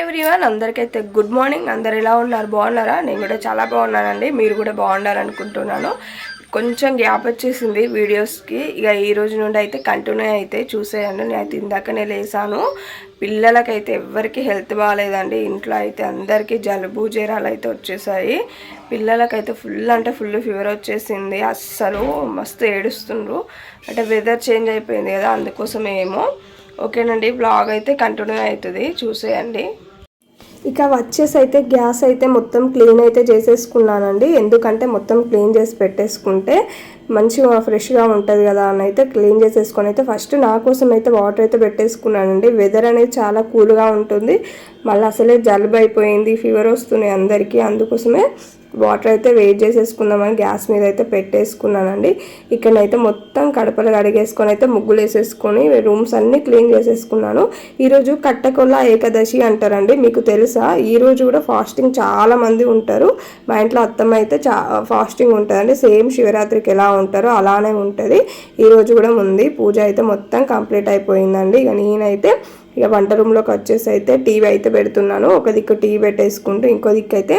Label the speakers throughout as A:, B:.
A: Everyone అందరికైతే good morning అందరు ఎలా ఉన్నారు? బాగున్నారా? నేను కూడా చాలా బాగున్నానండి. మీరు కూడా బాగున్నారు అనుకుంటున్నాను కొంచెం గ్యాప్ వచ్చేసింది వీడియోస్కి ఇక ఈ రోజు నుండి అయితే కంటిన్యూ అయితే చూసేయండి. నేను అయితే ఇందాకనే లేసాను. పిల్లలకైతే ఎవరికి హెల్త్ బాగాలేదండి. ఇంట్లో అయితే అందరికీ జలుబు జ్వరాలు అయితే వచ్చేసాయి. పిల్లలకైతే ఫుల్ అంటే ఫుల్ ఫీవర్ వచ్చేసింది. అస్సలు మస్తు ఏడుస్తుండ్రు. అంటే వెదర్ చేంజ్ అయిపోయింది కదా అందుకోసం ఏమో ఓకేనండి బ్లాగ్ అయితే కంటిన్యూ అవుతుంది చూసేయండి. ఇక వచ్చేసి అయితే గ్యాస్ అయితే మొత్తం క్లీన్ అయితే చేసేసుకున్నానండి. ఎందుకంటే మొత్తం క్లీన్ చేసి పెట్టేసుకుంటే మంచిగా ఫ్రెష్గా ఉంటుంది కదా అని అయితే క్లీన్ చేసేసుకొని అయితే ఫస్ట్ నా కోసం అయితే వాటర్ అయితే పెట్టేసుకున్నానండి. వెదర్ అనేది చాలా కూల్గా ఉంటుంది. మళ్ళీ అసలే జలుబు అయిపోయింది ఫీవర్ వస్తున్నాయి అందరికీ. అందుకోసమే వాటర్ అయితే వెయిట్ చేసేసుకుందామని గ్యాస్ మీద అయితే పెట్టేసుకున్నానండి. ఇక్కడనైతే మొత్తం కడపలు కడిగేసుకొని అయితే ముగ్గులు వేసేసుకొని రూమ్స్ అన్నీ క్లీన్ చేసేసుకున్నాను. ఈరోజు కట్టకొల్ల ఏకాదశి అంటారండి మీకు తెలుసా? ఈరోజు కూడా ఫాస్టింగ్ చాలా మంది ఉంటారు. మా ఇంట్లో అత్తమ్మ అయితే చా ఫాస్టింగ్ ఉంటుందండి. సేమ్ శివరాత్రికి ఎలా ఉంటారో అలానే ఉంటుంది. ఈరోజు కూడా ఉంది. పూజ అయితే మొత్తం కంప్లీట్ అయిపోయిందండి. ఇక నేనైతే ఇక వంట రూమ్లోకి వచ్చేసి అయితే టీవీ అయితే పెడుతున్నాను. ఒక దిక్కు టీవీ పెట్టేసుకుంటూ ఇంకో దిక్కు అయితే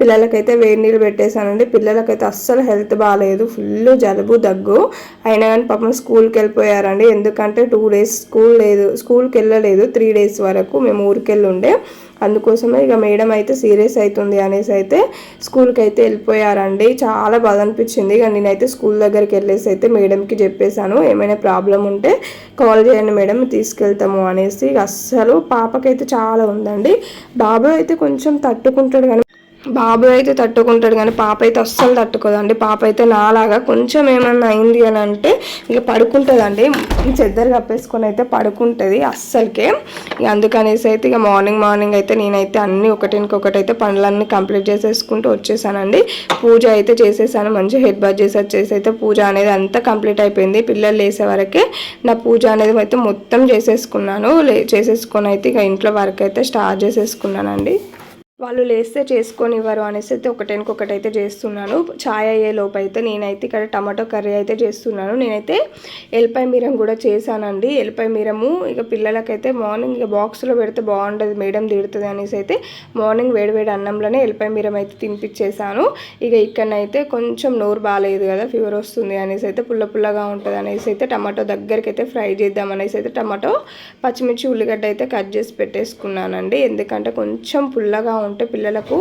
A: పిల్లలకైతే వేడి నీళ్ళు పెట్టేశానండి. పిల్లలకైతే అస్సలు హెల్త్ బాగాలేదు ఫుల్ జలుబు దగ్గు. అయినా కానీ పాపం స్కూల్కి వెళ్ళిపోయారండి. ఎందుకంటే టూ డేస్ స్కూల్ లేదు స్కూల్కి వెళ్ళలేదు. త్రీ డేస్ వరకు మేము ఊరికెళ్ళి ఉండే అందుకోసమే ఇక మేడం అయితే సీరియస్ అవుతుంది అనేసి అయితే స్కూల్కి అయితే వెళ్ళిపోయారండి. చాలా బాధ అనిపించింది. ఇక నేనైతే స్కూల్ దగ్గరికి వెళ్ళేసి అయితే మేడంకి చెప్పేశాను. ఏమైనా ప్రాబ్లం ఉంటే కాల్ చేయండి మేడం తీసుకెళ్తాము అనేసి. ఇక అస్సలు పాపకైతే చాలా ఉందండి. బాబు అయితే కొంచెం తట్టుకుంటాడు కానీ బాబు అయితే తట్టుకుంటాడు కానీ పాప అయితే అస్సలు తట్టుకోదండి. పాప అయితే నాలాగా కొంచెం ఏమన్నా అయింది అని అంటే ఇక పడుకుంటుందండి. చెద్దరు కప్పేసుకొని అయితే పడుకుంటుంది అస్సలకే. ఇక అందుకనేసి అయితే ఇక మార్నింగ్ మార్నింగ్ అయితే నేనైతే అన్ని ఒకటికొకటి అయితే పనులన్నీ కంప్లీట్ చేసేసుకుంటూ వచ్చేసానండి. పూజ అయితే చేసేసాను. మంచి హెడ్ బాత్ చేసి వచ్చేసి అయితే పూజ అనేది అంతా కంప్లీట్ అయిపోయింది. పిల్లలు లేసే వరకే నా పూజ అనేది అయితే మొత్తం చేసేసుకున్నాను. లే చేసేసుకొని అయితే ఇక ఇంట్లో వరకు అయితే స్టార్ట్ చేసేసుకున్నానండి. వాళ్ళు లేస్తే చేసుకొని ఇవ్వరు అనేసి అయితే ఒకటేనికొకటి అయితే చేస్తున్నాను. ఛాయ్ అయ్యే లోపు అయితే నేనైతే ఇక్కడ టమాటో కర్రీ అయితే చేస్తున్నాను. నేనైతే ఎల్లిపాయ మీరం కూడా చేశానండి. ఎల్లిపాయ మీరము ఇక పిల్లలకైతే మార్నింగ్ ఇక బాక్స్లో పెడితే బాగుండదు మేడం తిడుతుంది అనేసి అయితే మార్నింగ్ వేడివేడి అన్నంలోనే ఎల్లిపాయ మీరం అయితే తినిపించేశాను. ఇక ఇక్కడనైతే కొంచెం నోరు బాగాలేదు కదా ఫీవర్ వస్తుంది అనేసి అయితే పుల్ల పుల్లగా ఉంటుంది అనేసి అయితే టమాటో దగ్గరికి అయితే ఫ్రై చేద్దాం అనేసి అయితే టమాటో పచ్చిమిర్చి ఉల్లిగడ్డ అయితే కట్ చేసి పెట్టేసుకున్నానండి. ఎందుకంటే కొంచెం పుల్లగా ఉంటే పిల్లలకు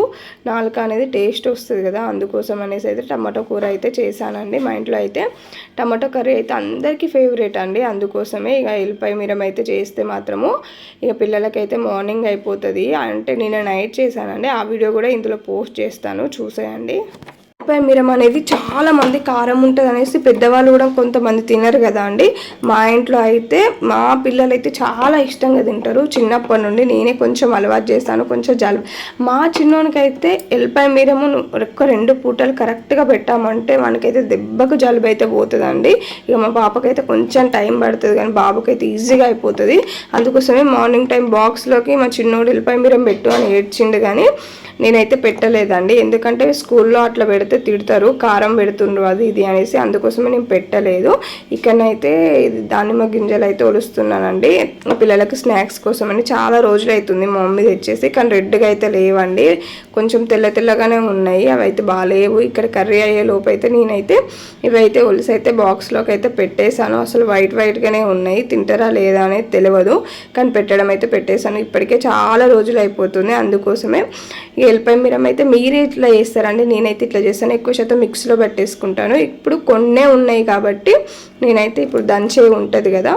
A: నాలుక అనేది టేస్ట్ వస్తుంది కదా అందుకోసం అనేసి అయితే టమాటో కూర అయితే చేశానండి. మా ఇంట్లో అయితే టమాటో కర్రీ అయితే అందరికీ ఫేవరెట్ అండి. అందుకోసమే ఇక ఎల్లిపాయ మీరం అయితే చేస్తే మాత్రము ఇక పిల్లలకైతే మార్నింగ్ అయిపోతుంది. అంటే నేను నైట్ చేశానండి. ఆ వీడియో కూడా ఇందులో పోస్ట్ చేస్తాను. చూసేయండి. మిరం అనేది చాలా మంది కారం ఉంటుంది అనేసి పెద్దవాళ్ళు కూడా కొంతమంది తినరు కదా అండి. మా ఇంట్లో అయితే మా పిల్లలు అయితే చాలా ఇష్టంగా తింటారు. చిన్నప్పటి నుండి నేనే కొంచెం అలవాటు చేస్తాను కొంచెం జలుబు మా చిన్నోనికైతే ఎల్లిపాయ మీరము ఒక్క రెండు పూటలు కరెక్ట్గా పెట్టామంటే మనకైతే దెబ్బకు జలుబు అయితే పోతుందండి. ఇక మా పాపకైతే కొంచెం టైం పడుతుంది కానీ బాబుకైతే ఈజీగా అయిపోతుంది. అందుకోసమే మార్నింగ్ టైం బాక్స్లోకి మా చిన్నోడు ఎల్లిపాయ మీరం పెట్టు అని ఏడ్చిండు కానీ నేనైతే పెట్టలేదండి. ఎందుకంటే స్కూల్లో అట్లా పెడితే తిడతారు కారం పెడుతుండ్రు అది ఇది అనేసి అందుకోసమే నేను పెట్టలేదు. ఇక్కడనైతే ఇది దానిమ్మ గింజలు అయితే ఒలుస్తున్నానండి పిల్లలకి స్నాక్స్ కోసం అని చాలా రోజులు అవుతుంది మా మమ్మీ తెచ్చేసి కానీ రెడ్గా అయితే లేవండి. కొంచెం తెల్ల తెల్లగానే ఉన్నాయి అవి అయితే బాగాలేవు. ఇక్కడ కర్రీ అయ్యే లోపు అయితే నేనైతే ఇవైతే ఒలిసి అయితే బాక్స్లోకి అయితే పెట్టేశాను. అసలు వైట్ వైట్గానే ఉన్నాయి. తింటారా లేదా అనేది తెలియదు కానీ పెట్టడం అయితే పెట్టేశాను. ఇప్పటికే చాలా రోజులు అయిపోతుంది అందుకోసమే ఎల్లిపాయ మిరం అయితే మీరే ఇట్లా చేస్తారండి నేనైతే ఇట్లా చేస్తాను. ఎక్కువ శాతం మిక్స్లో పెట్టేసుకుంటాను. ఇప్పుడు కొన్నే ఉన్నాయి కాబట్టి నేనైతే ఇప్పుడు దంచే ఉంటుంది కదా.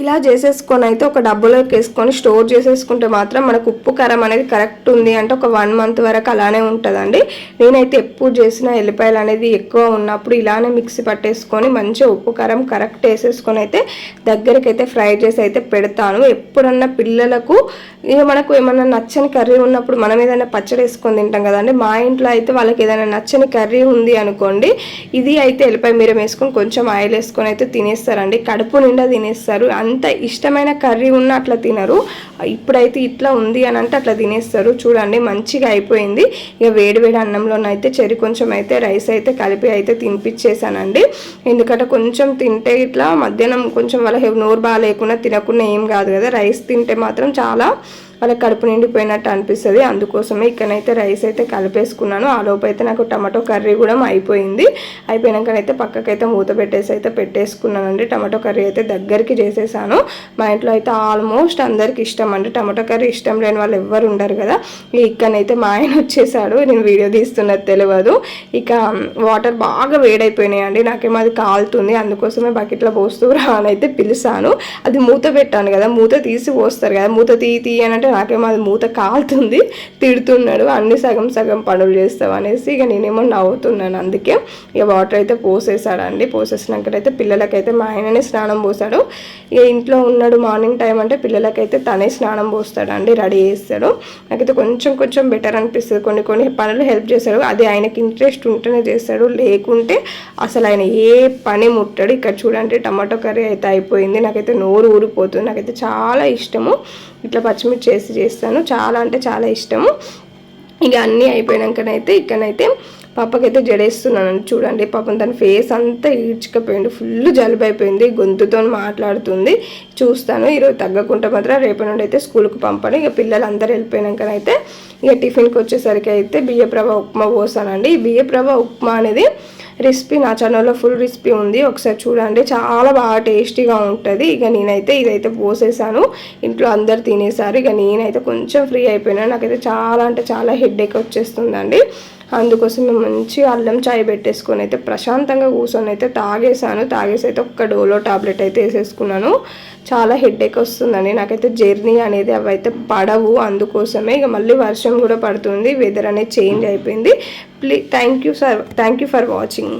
A: ఇలా చేసేసుకొని అయితే ఒక డబ్బులోకి వేసుకొని స్టోర్ చేసేసుకుంటే మాత్రం మనకు ఉప్పు కారం అనేది కరెక్ట్ ఉంది అంటే ఒక వన్ మంత్ వరకు అలానే ఉంటుందండి. నేనైతే ఎప్పుడు చేసిన ఎల్లిపాయలు అనేది ఎక్కువ ఉన్నప్పుడు ఇలానే మిక్సీ పట్టేసుకొని మంచిగా ఉప్పు కారం కరెక్ట్ వేసేసుకొని అయితే దగ్గరికి అయితే ఫ్రై చేసి అయితే పెడతాను. ఎప్పుడన్నా పిల్లలకు ఇక మనకు ఏమన్నా నచ్చని కర్రీ ఉన్నప్పుడు మనం ఏదైనా పచ్చడి వేసుకొని తింటాం కదండి. మా ఇంట్లో అయితే వాళ్ళకి ఏదైనా నచ్చని కర్రీ ఉంది అనుకోండి ఇది అయితే ఎల్లిపాయ మీరం వేసుకొని కొంచెం ఆయిల్ వేసుకొని అయితే తినేస్తారండి. కడుపు నిండా తినేస్తారు. అంత ఇష్టమైన కర్రీ ఉన్న అట్లా తినరు. ఇప్పుడైతే ఇట్లా ఉంది అని అంటే అట్లా తినేస్తారు. చూడండి మంచిగా అయిపోయింది. ఇక వేడి వేడి అన్నంలోనైతే చెరి కొంచెం అయితే రైస్ అయితే కలిపి అయితే తినిపించేసానండి ఎందుకంటే కొంచెం తింటే ఇట్లా మధ్యాహ్నం కొంచెం వాళ్ళ నోరు బాగా లేకుండా తినకుండా ఏం కాదు కదా. రైస్ తింటే మాత్రం చాలా వాళ్ళకి కడుపు నిండిపోయినట్టు అనిపిస్తుంది. అందుకోసమే ఇక్కడైతే రైస్ అయితే కలిపేసుకున్నాను. ఆ లోపు అయితే నాకు టమాటో కర్రీ కూడా అయిపోయింది. అయిపోయినాకనైతే పక్కకైతే మూత పెట్టేసి అయితే పెట్టేసుకున్నాను అండి టమాటో కర్రీ అయితే దగ్గరికి చేసేసాను. మా ఇంట్లో అయితే ఆల్మోస్ట్ అందరికి ఇష్టం అండి. టమాటో కర్రీ ఇష్టం లేని వాళ్ళు ఎవ్వరు ఉండరు కదా. ఇక్కడైతే మా ఆయన వచ్చేసాడు. నేను వీడియో తీస్తున్నది తెలియదు. ఇక వాటర్ బాగా వేడైపోయినాయండి. నాకేమో అది కాలుతుంది. అందుకోసమే బకెట్లో పోస్తూ రా అని అయితే పిలిచాను. అది మూత పెట్టాను కదా. మూత తీసి పోస్తారు కదా. మూత తీ తీ ఎందుకంటే నాకేమో అది మూత కాలుతుంది తిడుతున్నాడు అన్ని సగం సగం పనులు చేస్తావు అనేసి ఇక నేనేమో నవ్వుతున్నాను. అందుకే ఇక వాటర్ అయితే పోసేసాడండి పోసేసినాకైతే పిల్లలకైతే మా ఆయననే స్నానం పోసాడు. ఇక ఇంట్లో ఉన్నాడు మార్నింగ్ టైం అంటే పిల్లలకైతే తనే స్నానం పోస్తాడండి రెడీ చేస్తాడు. నాకైతే కొంచెం కొంచెం బెటర్ అనిపిస్తుంది. కొన్ని కొన్ని పనులు హెల్ప్ చేస్తాడు. అది ఆయనకి ఇంట్రెస్ట్ ఉంటేనే చేస్తాడు. లేకుంటే అసలు ఆయన ఏ పని ముట్టాడు. ఇక్కడ చూడండి టమాటో కర్రీ అయితే అయిపోయింది. నాకైతే నోరు ఊరిపోతుంది. నాకైతే చాలా ఇష్టము. ఇట్లా పచ్చిమిర్చి వేసి చేస్తాను. చాలా అంటే చాలా ఇష్టము. ఇక అన్నీ అయిపోయాకనైతే ఇక్కడనైతే పాపకైతే జడేస్తున్నాను చూడండి. పాపం తన ఫేస్ అంతా ఈడ్చుకపోయింది ఫుల్ జలుబు అయిపోయింది గొంతుతో మాట్లాడుతుంది. చూస్తాను. ఈరోజు తగ్గకుండా మాత్రం రేపటి నుండి అయితే స్కూల్కి పంపను. ఇక పిల్లలు అందరు వెళ్ళిపోయినాకనైతే ఇక టిఫిన్కి వచ్చేసరికి అయితే బియ్యప్రభ ఉప్మా పోసానండి. ఈ బియ్యప్రభ ఉప్మా అనేది రెసిపీ నా ఛానల్లో ఫుల్ రెసిపీ ఉంది. ఒకసారి చూడండి. చాలా బాగా టేస్టీగా ఉంటుంది. ఇక నేనైతే ఇదైతే పోసేసాను. ఇంట్లో అందరు తినేసారు. ఇక నేనైతే కొంచెం ఫ్రీ అయిపోయినా. నాకైతే చాలా అంటే చాలా హెడ్ వచ్చేస్తుందండి. అందుకోసం మేము అల్లం చాయ్ పెట్టేసుకొని అయితే ప్రశాంతంగా కూర్చొని అయితే తాగేసాను తాగేసి అయితే ఒక్క డోలో టాబ్లెట్ అయితే వేసేసుకున్నాను. చాలా హెడ్ఏక్ వస్తుందండి. నాకైతే జర్నీ అనేది అవైతే పడవు. అందుకోసమే ఇక మళ్ళీ వర్షం కూడా పడుతుంది. వెదర్ అనేది చేంజ్ అయిపోయింది. Please thank you sir thank you for watching